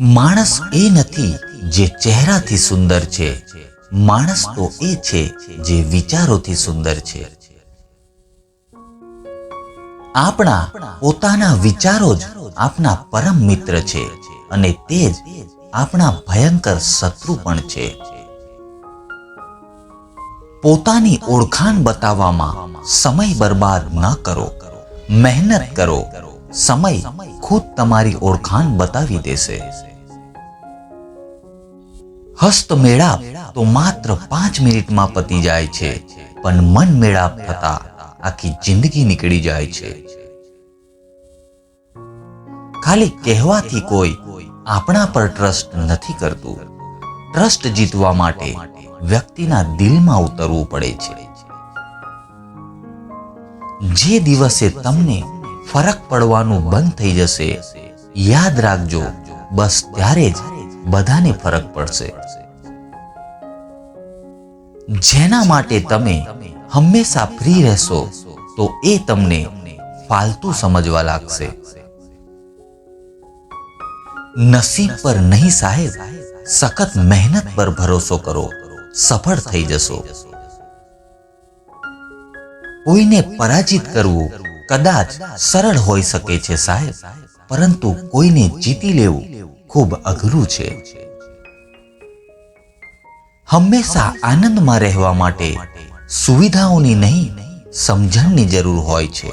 માણસ એ નથી જે ચહેરાથી સુંદર છે. માણસ તો એ છે જે વિચારોથી સુંદર છે. આપણા પોતાના વિચારો જ આપના પરમ મિત્ર છે અને તે જ આપણા ભયંકર શત્રુ પણ છે. પોતાની ઓળખાણ બતાવવામાં સમય બરબાદ ન કરો. મહેનત કરો. સમય ખુદ તમારી ઓળખાણ બતાવી દેશે. હસ્ત મેળાપ તો માત્ર પાંચ મિનિટમાં પતી જાય છે, પણ મન મેળાપ થતા આખી જિંદગી નીકળી જાય છે. ખાલી કહેવાથી કોઈ આપણા પર ટ્રસ્ટ નથી કરતું. ટ્રસ્ટ જીતવા માટે વ્યક્તિના દિલમાં ઉતરવું પડે છે. જે દિવસે તમને ફરક પડવાનું બંધ થઈ જશે. યાદ રાખજો, બસ ત્યારે જ બધાને ફરક પડશે. જેના માટે તમે હંમેશા ફ્રી રહેશો, તો એ તમને ફાલતુ સમજવા લાગશે. નસીબ પર નહીં સાહેબ, સખત મહેનત પર ભરોસો કરો, સફળ થઈ જશો. કોઈને પરાજિત કરવું કદાચ સરળ હોઈ શકે છે સાહેબ, પરંતુ કોઈને જીતી લેવું ખૂબ અઘરું છે. હંમેશા આનંદમાં રહેવા માટે સુવિધાઓની નહીં, સમજણની જરૂર હોય છે.